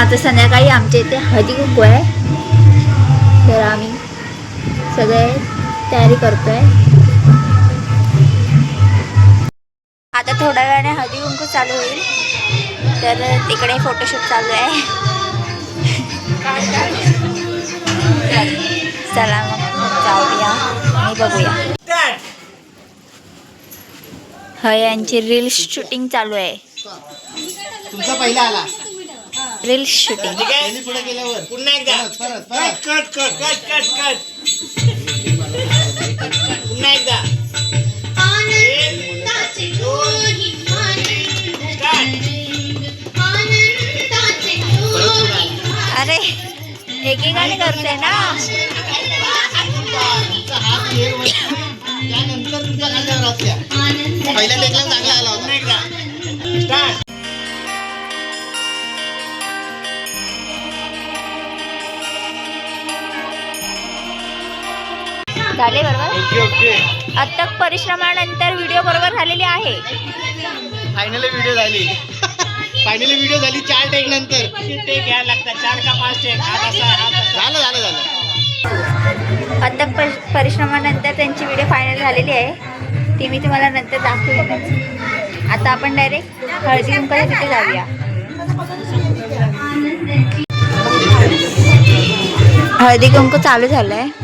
आता संध्याकाळी आमच्या इथे हळदी कुंकू आहे. तर आम्ही सगळे तयारी करतोय. आता थोड्या वेळाने हळदी कुंकू चालू होईल. तर तिकडे फोटोशूट चालू आहे. चला मग जाऊया. आणि बघूया. हय रील्स शूटिंग चालू आहे. तुमचा पहिला आला. रील्स शूटिंग त्यांनी पुढे गेल्यावर पुन्हा एकदा. परत परत cut cut cut cut cut cut पुन्हा एकदा. एक, दोन, अरे एकेकाने करतोय ना. त्यानंतर तुमच्या खांद्यावर असल्या पहिल्या टेकला चांगला आला होता. पुन्हा एकदा. स्टार्ट झाले? बरोबर अथक परिश्रमानंतर व्हिडिओ बरोबर झालेली आहे. फायनली व्हिडिओ झाली. फायनली व्हिडिओ झाली चार टेक नंतर. किती टेक घ्यायला लागतात? चार का पाच टेक झालं झालं झालं. अथक परि- परिश्रमानंतर त्यांची व्हिडिओ फायनल झालेली आहे. ती मी तुम्हाला नंतर दाखवेन. आता आपण डायरेक्ट हळदी कुंकाच्या तिथे जाऊया. हळदी कुंकू चालू झालंय. आता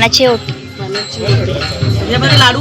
मानाची ओटी लाडू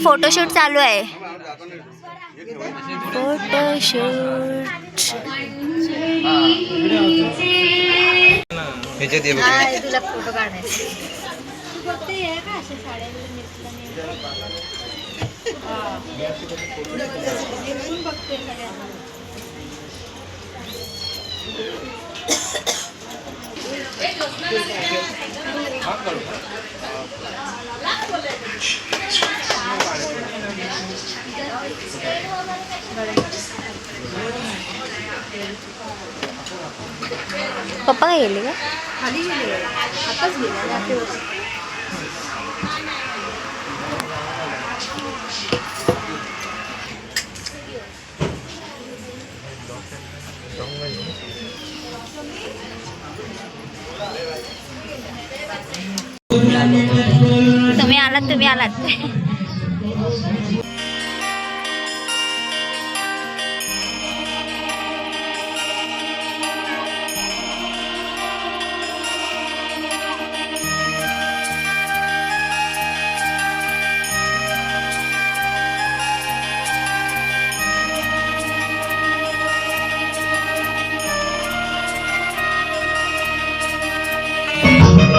इकडे फोटोशूट चालू आहे. फोटोशूट ह्याच्यात ये तुला फोटो काढायचे. पप्पा काय गेले का? तुम्ही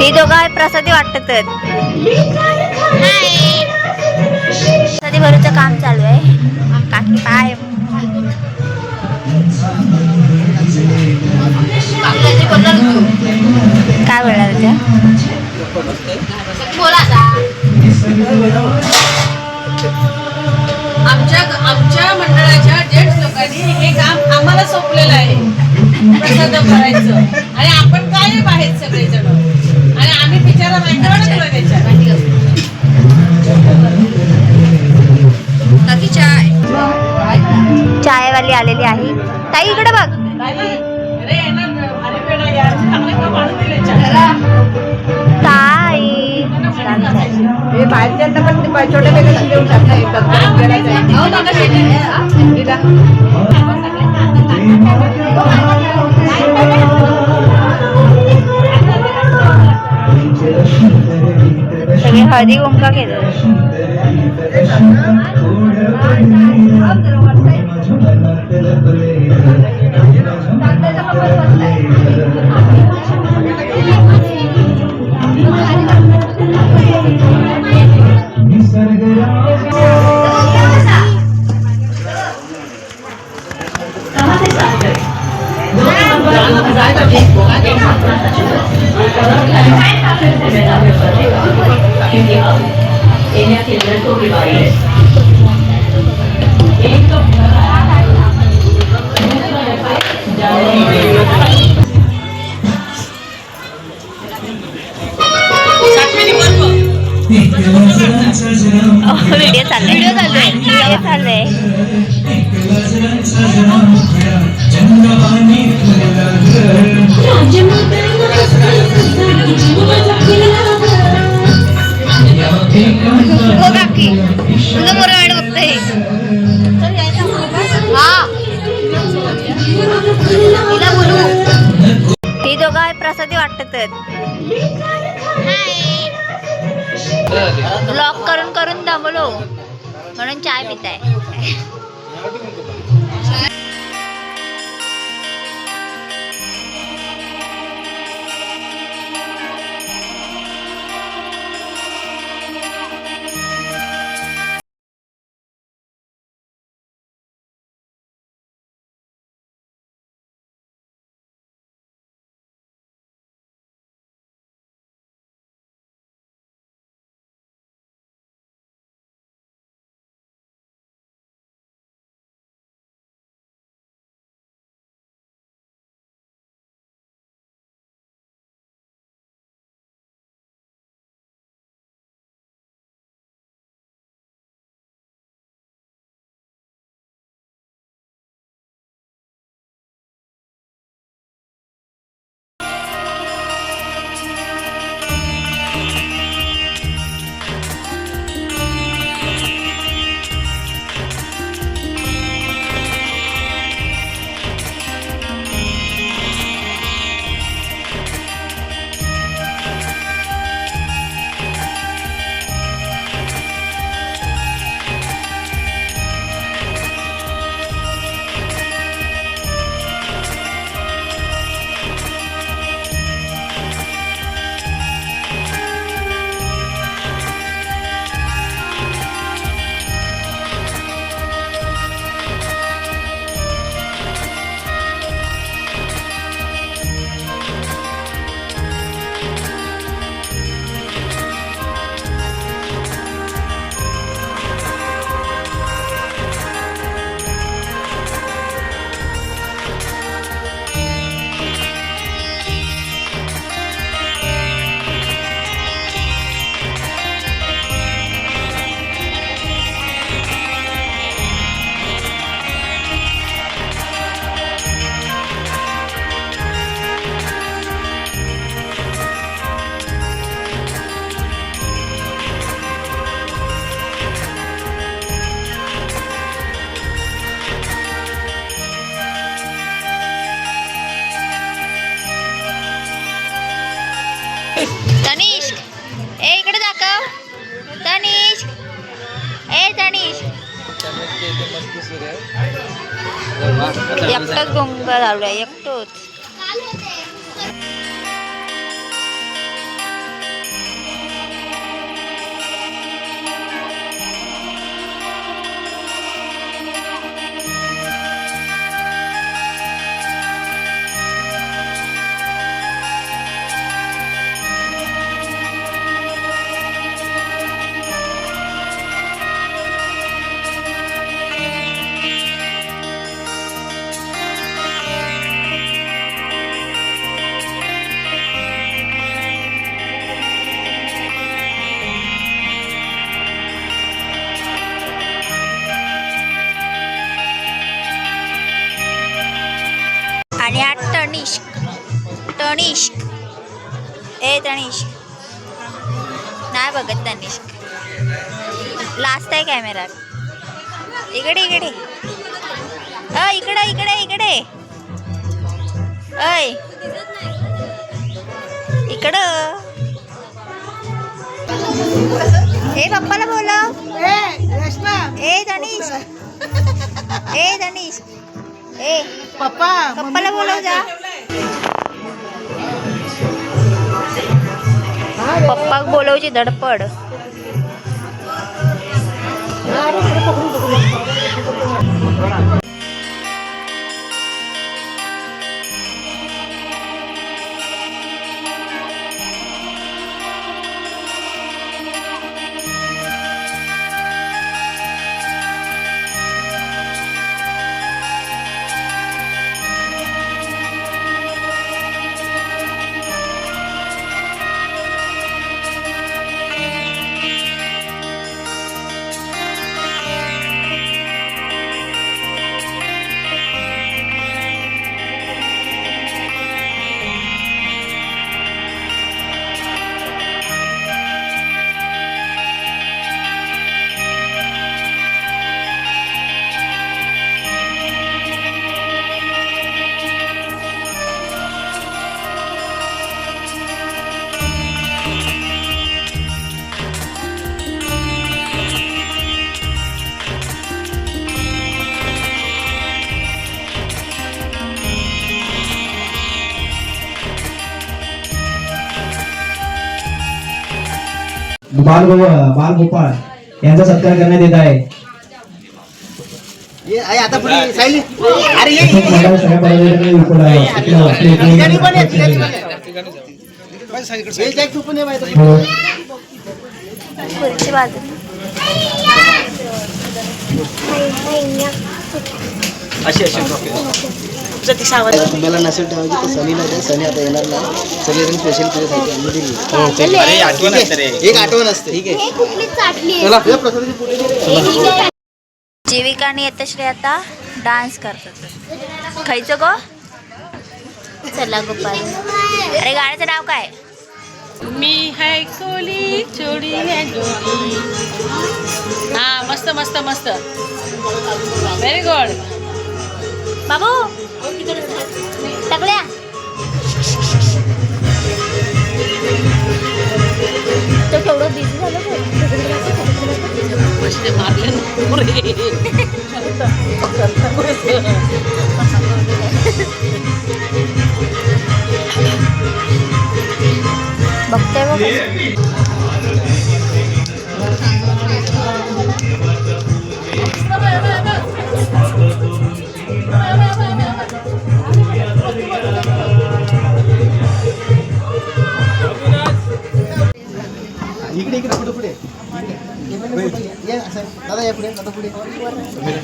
ती दोघं प्रसादी वाटत प्रसादी भरूचं काम चालू आहे. काकी पाय काय बोलणार त्या आमच्या आमच्या मंडळाच्या जेंट्स लोकांनी हे काम आम्हाला सोपलेलं आहे. प्रसाद करायचं आणि आपण काय आहेत सगळेजण? चायवाली आलेली आहे. ताई इकडे बघ. ताई हे छोटे हरी ओमका शकता केलं व्हिडिओ चाललाय व्हिडिओ चाललाय व्हिडिओ चाललाय प्रसादी ब्लॉक करून करून दमलो म्हणून चाय पिताय. ए तनिष ए. पप्पा पप्पाला बोलव जा. पप्पा बोलवची धडपड. बाल बाल गोपाळ यांचा सत्कार करण्यात येत आहे. सगळ्या हो. अशी अशी तुम्हाला नसेल ठेवायची तर सनीला द्या सनी आता येणार नाही. स्पेशल तुझ्यासाठी आणून दिली. अरे आठवण असते. एक आठवण असते. ठीक आहे. चला या प्रसादाची पुढे जीविका आणि यतश्री आता डान्स करतात. खायचं गो? चला गोपाल. अरे गाण्याचं नाव काय? मी है कोली चोडी है जोडी. हा मस्त मस्त मस्त. व्हेरी गुड बाबू टाकल्या तो केवढं बिझी झालं बघते बघ इकडे इकडे पुढे पुढे ये असं. दादा या पुढे दादा पुढे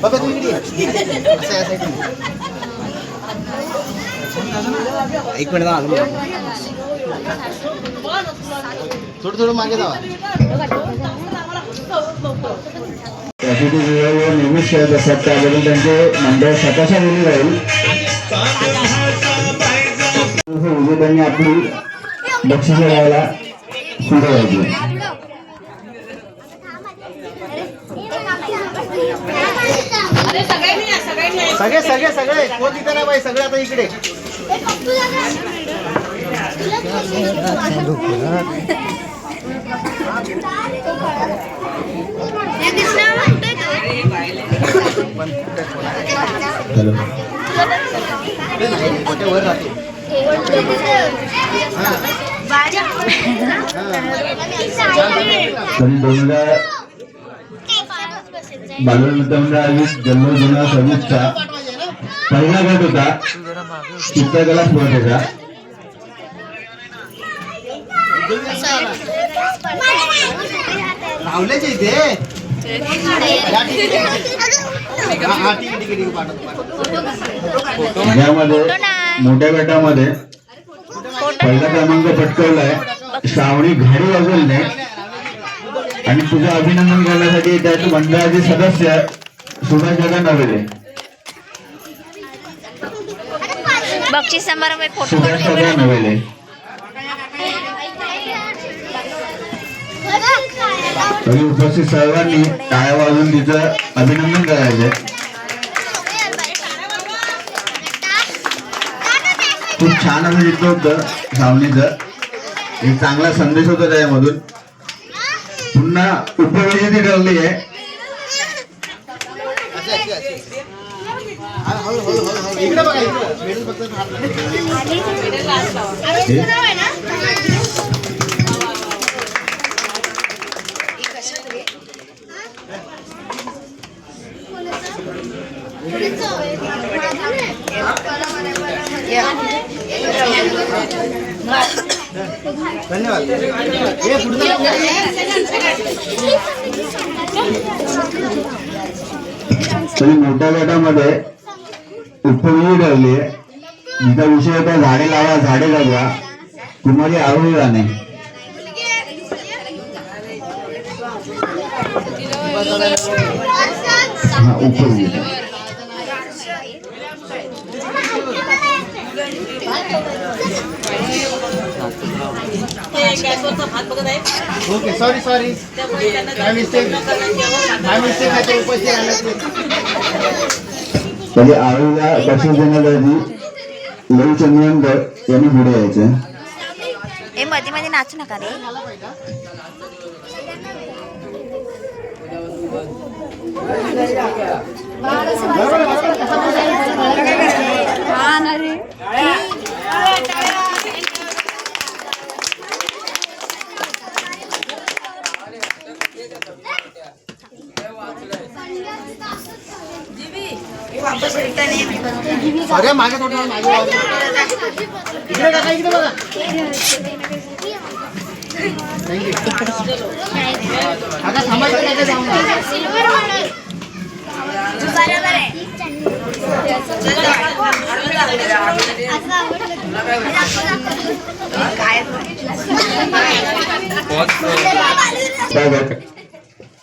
बाबा तू इकडे ये. असं या side ने. एक मिनिट आलो थोडं थोडं मागे जावा. असतात त्याबद्दल त्यांचे मंडळ स्वतःच्या बोलू राहील विजेत्यांनी आपली बक्षिसे द्यायला सगळ्यांनी या. सगळे सगळे सगळे. कोण तिथे नाही बाई? सगळे आता इकडे. हॅलो बालवड मित्रमंडळ आयोजित जन्म सव्वीसचा पहिला गट होता. चित्रकला स्पर्धेचा रावल्याचे इथे या, ठीक आहे. हा, हा, ठीक आहे, ठीक आहे, ठीक आहे, पाठवतो. यामध्ये मोठ्या गटामध्ये पहिला क्रमांक पटकवलाय. श्रावणी घाडी वाजवणे आणि तुझं अभिनंदन करण्यासाठी त्यात मंडळाचे सदस्य सुभाष दादा नवेले. बक्षीस समारंभ फोटो नवेले. तरी उपस्थित सर्वांनी टाळ्या वाजून तिचं अभिनंदन करायचंय खूप छान असं चित्र होतं सावनीचं एक चांगला संदेश होता त्यामधून पुन्हा उपविजेती ठरली आहे. हा, इकडे. बघा धन्यवाद हे पुढचं मोठ्या गटामध्ये उपयोगी ठरली आहे जिचा विषय होता झाडे लावा. झाडे जगवा कुमारी आरोही राणे हा उपयोगी ते गॅसवरचा भात बघत आहे ओके सॉरी सॉरी त्यामुळे त्यांना काय मिस्टेक न करण्याची आवश्यकता काय मिस्टेक आहे ते. उपस्थित राहिल्याचे तरी आरोहीला बक्षीस देण्यासाठी लई चंद्रवंत यांनी पुढे यायचं. ए मध्ये मध्ये नाचू नका रे. अरे मागे थोडं मागे इकडे टाका इकडे बघा थँक्यू आता थांबायचं नाही का जाऊन स्वागत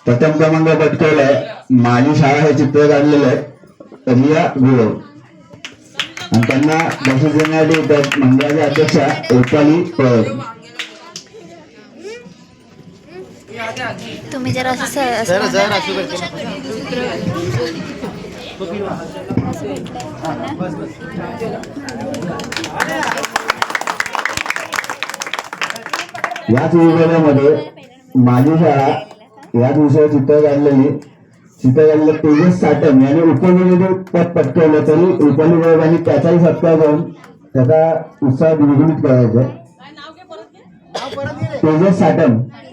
प्रथम क्रमांक पटकवलाय माझी शाळा हे चित्र काढलेलं आहे रिया गुरव आणि त्यांना बक्षीस देण्यासाठी मंडळाच्या अध्यक्षा एकाली पळत तुम्ही जर असं याच विभागामध्ये माझी शाळा याच विषयावर चित्र काढलेली. चित्र काढलेलं तेजस साटम याने उपविजेते पद पटकवलं तरी यांनी त्याचाही सत्कार करून त्याचा उत्साह द्विगुणित करायचा. आहे.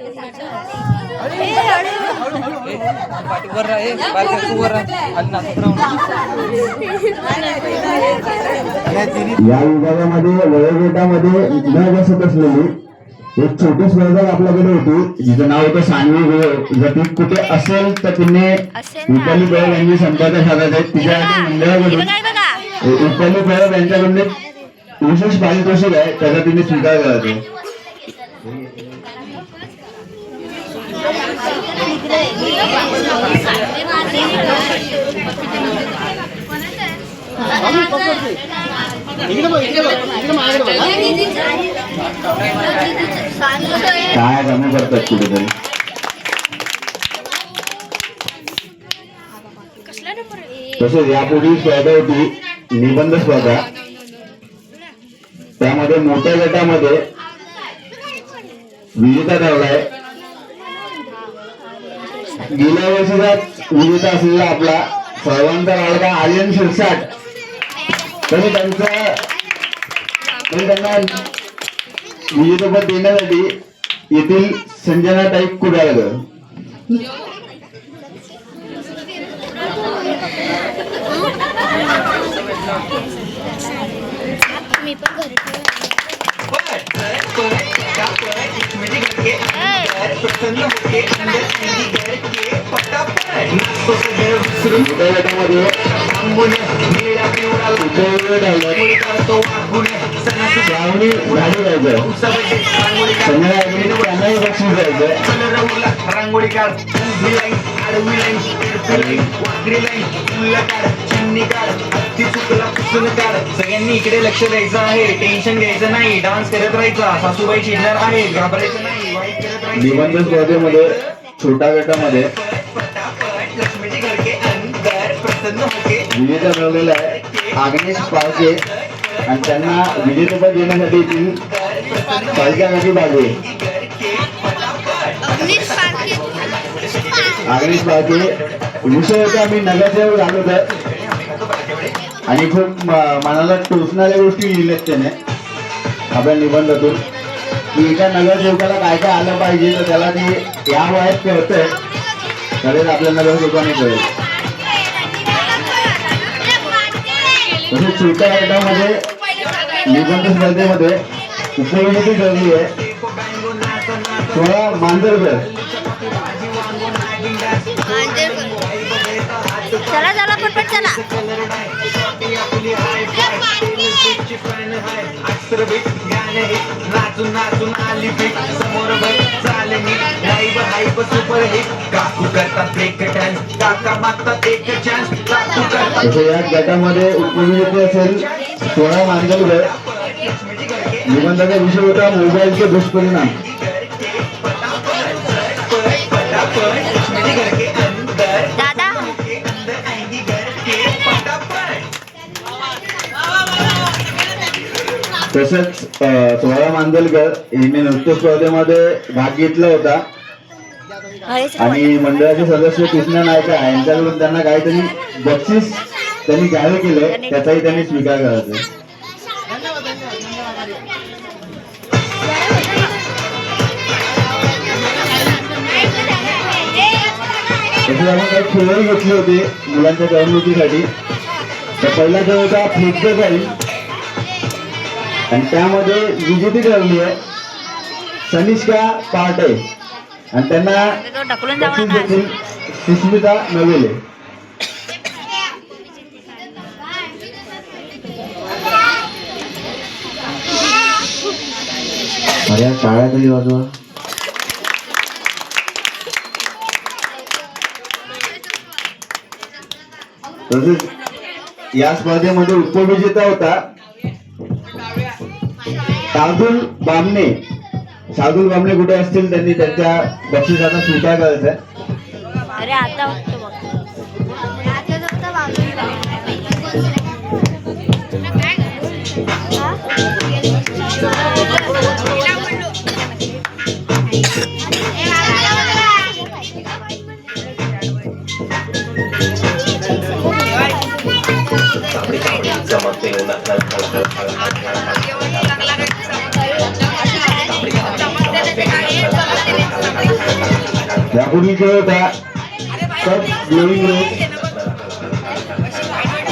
या विभागामध्ये वयोगटामध्ये न बसत असलेली एक छोटी स्पर्धा आपल्याकडे होती. जिचं नाव होतं सानवी गोळ. जर ती कुठे असेल तर तिने. रुपाली परब यांची संपर्क साधायचा तिच्यासाठी हे मंडळाकडून रुपाली परब यांच्याकडून विशेष पारितोषिक आहे. त्याचा तिने स्वीकार करायचा बाबू, पकड ते. इकडे बघ इकडे बघ इकडे मागे बघ हा. काय कमी करतात कुठेतरी तसेच यापूर्वी स्पर्धा होती. निबंध स्पर्धा त्यामध्ये मोठ्या गटामध्ये विजेता ठरलाय गेल्या वर्षीचा विजेता असलेला आपला सर्वांचा लाडका आर्यन शिरसाट. तरी त्यांचा तरी त्यांना विजेतेपद देण्यासाठी येथील संजना ताई कुडाळकर मोठ्या गटामध्ये रांगोळी काढ उभी लाईन आडवी लाईन तिरपी वाकडी लाईन काढ चिमणी काढ चुकला पुसून काढ सगळ्यांनी इकडे लक्ष द्यायचं आहे. टेन्शन घ्यायचं नाही. डान्स करत राहायचा. सासूबाई चिडणार आहे घाबरायचं नाही. निबंध स्पर्धेमध्ये छोट्या गटामध्ये विजेता मिळवलेला आहे आग्नेश पाळके आणि त्यांना विजेतेपद देण्यासाठी ती पालख्यासाठी बाजू आहे. आग्नेश पाळके विषय होता मी नगरसेवक झालो तर. आणि खूप मनाला टोचणाऱ्या गोष्टी लिहिल्यात त्याने. आपल्या निबंधातून. की एका नगरसेवकाला काय काय आलं पाहिजे तर त्याला ते या वयात कळतंय त्यावेळेस आपल्या नगरसेवकाने कळेल तसेच छोट्या गटामध्ये निबंध स्पर्धेमध्ये उपयोगी ठरली आहे सोळा मांजरकर चला चला पटपट चला नाचून नाचून आली बीट समोर बघ चाले नीट. लाईव्ह हाईप सुपर हिट काकू करतात ब्रेक डान्स काका मागतात एक चान्स काकू करतात या गटामध्ये उपयोगी असेल सोळा मांजरकर निबंधाचा विषय होता मोबाईलचे दुष्परिणाम. तसंच सोहळा मांदलकर मांजलकर हिने नृत्य स्पर्धेमध्ये भाग घेतला होता. आणि मंडळाचे सदस्य कृष्णा नायका यांच्याकडून त्यांना काहीतरी बक्षीस त्यांनी जाहीर केलं. त्याचाही त्यांनी स्वीकार करायचा. तसेच आपण काही खेळही घेतले होते मुलांच्या करमणुकीसाठी तर पहिला खेळ होता फ्लिप जाईल आणि त्यामध्ये विजेती ठरली आहे. सनिष्का पार्टे. आणि त्यांना सुस्मिता नवेले. अरे यार, टाळ्या तरी वाजवा. तसेच या स्पर्धेमध्ये उपविजेता होता शार्दुल बामणे. शार्दुल बामणे कुठे असतील त्यांनी त्यांच्या बक्षिसाचा स्वीकार करायचा आहे. अरे आता खेळ होता. कप ग्लोविंग रेस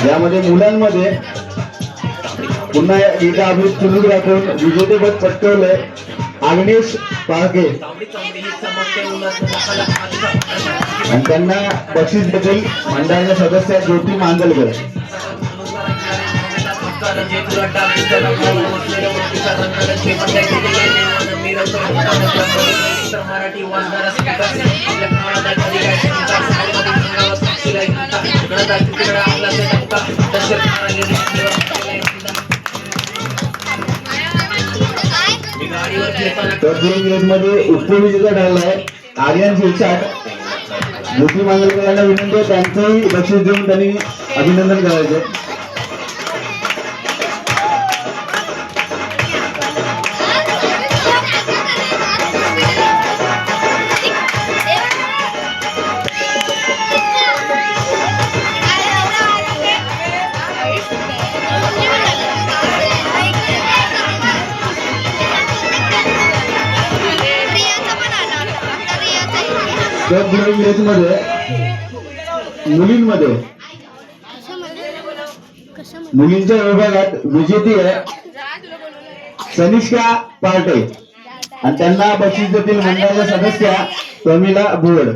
यामध्ये मुलांमध्ये पुन्हा एकदा आम्ही सुरू राखून विजेतेपद पटकवलंय अग्नेश पाळके आणि त्यांना बक्षीस देखील मंडळाच्या सदस्य ज्योती मांजलकर. मराठी तर मध्ये उपविजेता ठरला आहे. आर्यन शिक्षक ज्योती मांजलकर विनंती आहे त्यांचंही बक्षीस देऊन त्यांनी अभिनंदन करायचं तर ग्लोविंगमध्ये मुलींमध्ये मुलींच्या विभागात विजेती आहे सनिष्का पार्टे. आणि त्यांना बक्षीस देतील मंडळाच्या सदस्य प्रमिला भुवड.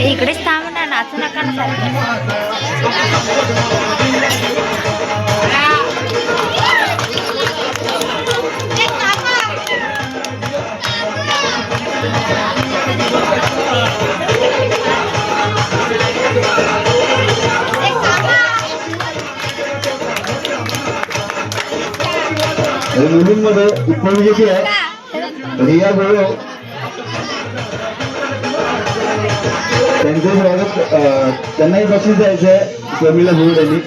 इकडेच थांब ना नाचू नका मुलींमध्ये उपविजेती आहे? रिया गोळे त्यांचे स्वागत त्यांनाही बक्षीस द्यायचं आहे शर्मिला भोईर यांनी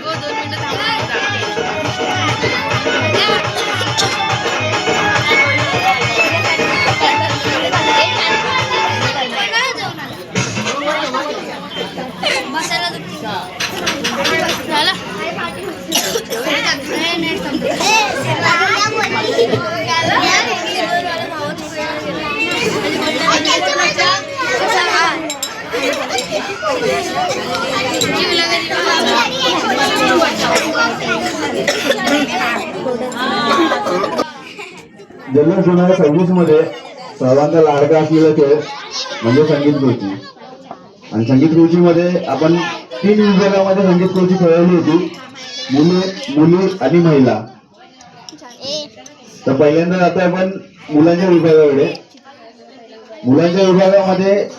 जन्म दोन हजार सव्वीसमध्ये सर्वांचा लाडका असलेला खेळ म्हणजे संगीत कृती आणि संगीत खुर्ची मध्ये आपण तीन विभागामध्ये संगीत कृती खेळवली होती. मुली मुली आणि महिला. तर पहिल्यांदा जातो आपण मुलांच्या विभागाकडे. मुलांच्या विभागामध्ये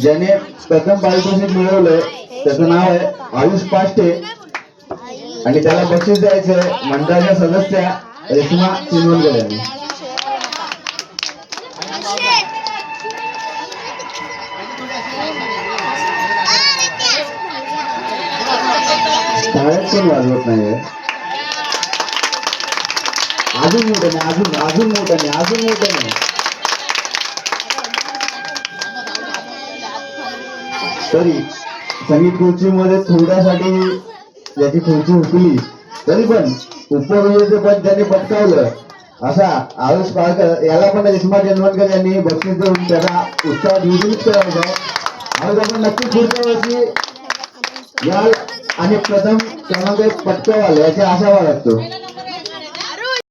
ज्याने प्रथम पारितोषिक मिळवलंय त्याचं नाव आहे आयुष पाष्टे. आणि त्याला बक्षीस द्यायचंय मंडळाच्या सदस्या रेश्मा चिंचवणकर यांनी. शाळेत पण वाजवत नाहीये. अजून मोठं नाही अजून अजून मोठं नाही अजून मोठं नाही. तरी संगीत खुर्चीमध्ये थोड्यासाठी ज्याची खुर्ची उठली तरी पण उपविजेते पद ज्यांनी पटकावलं. असा आयुष पाळकर याला पण रेश्मा जन्मनकर यांनी बक्षीस देऊन त्याचा उत्साह द्विगुणित केला होता. आज आपण नक्की पुढच्या वर्षी या आणि प्रथम क्रमांक पटकावाल याची आशा बाळगतो.